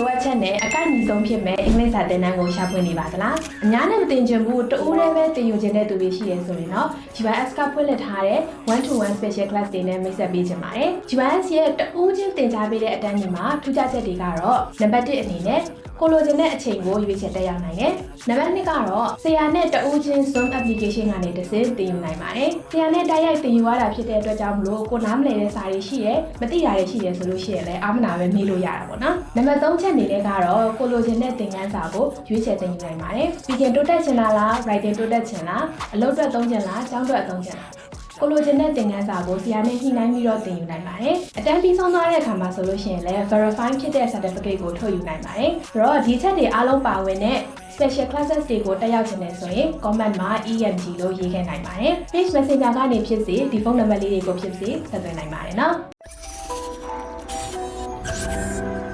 လိုအပ်ချက်နဲ့အကန့်အညီဆုံးဖြစ်မဲ့အင်္ဂလိပ်စာသင်တန်းကိုရှာဖွေနေပါသလားအများနဲ့မသင်ချင်ဘူးတဦးလည်းပဲသင်ယူခြင်းတဲ့သူတွေရှိရဲဆိုရင်တော့ GYS ကဖွင့်လှစ်ထားတဲ့ one to one special class တွေနဲ့မိတ်ဆက်ပေးချင်ပါတယ် GYS ရဲ့တဦးချင်းသင်ကြားပေးတဲ့အတန်းကြီးမှာထူးခြားချက်တွေကတော့နံပါတ်1အနေနဲ့ ကိုလိုချင်တဲ့အချိန်ကိုရွေးချယ်တက်ရောက်နိုင်တယ်။နံပါတ်2ကတော့ဆရာနဲ့တဦးချင်း Zoom application ကနေတစ်ဆင့်သင်ယူနိုင်ပါတယ်။ဆရာနဲ့တိုက်ရိုက်သင်ယူရတာဖြစ်တဲ့အတွက်ကြောင့်မလို့ကိုနားမလည်တဲ့စာတွေရှိရဲမသိတာတွေရှိရဲဆိုလို့ရှိရင်လည်းအာမနာပဲမေးလို့ရတာပေါ့နော်။နံပါတ်3ချက်အနေနဲ့ကတော့ကိုလိုချင်တဲ့သင်ခန်းစာကိုရွေးချယ်သင်ယူနိုင်ပါတယ်။ Speaking တိုးတက်ချင်တာလား Writing တိုးတက်ချင်လားအလုပ်အတွက်သုံးချင်လားကျောင်းအတွက်သုံးချင်လား ကိုလိုချင်တဲ့သင်ခန်းစာကိုဆရာနဲ့ညှိနှိုင်းပြီးတော့သင်ယူနိုင်ပါတယ်။အတန်းပြီးဆုံးသွားတဲ့အခါမှာဆိုလို့ရှိရင်လည်း verify ဖြစ်တဲ့ certificate ကိုထုတ်ယူနိုင်ပါတယ်။ဒါတော့ဒီချက်တွေအားလုံးပါဝင်တဲ့ special classes တွေကိုတက်ရောက်ခြင်းနဲ့ဆိုရင် comment မှာ EMG လို့ရေးခဲ့နိုင်ပါတယ်။ page messenger ကနေဖြစ်စေဒီဖုန်းနံပါတ်လေးတွေကိုဖြစ်စေဆက်သွယ်နိုင်ပါတယ်နော်။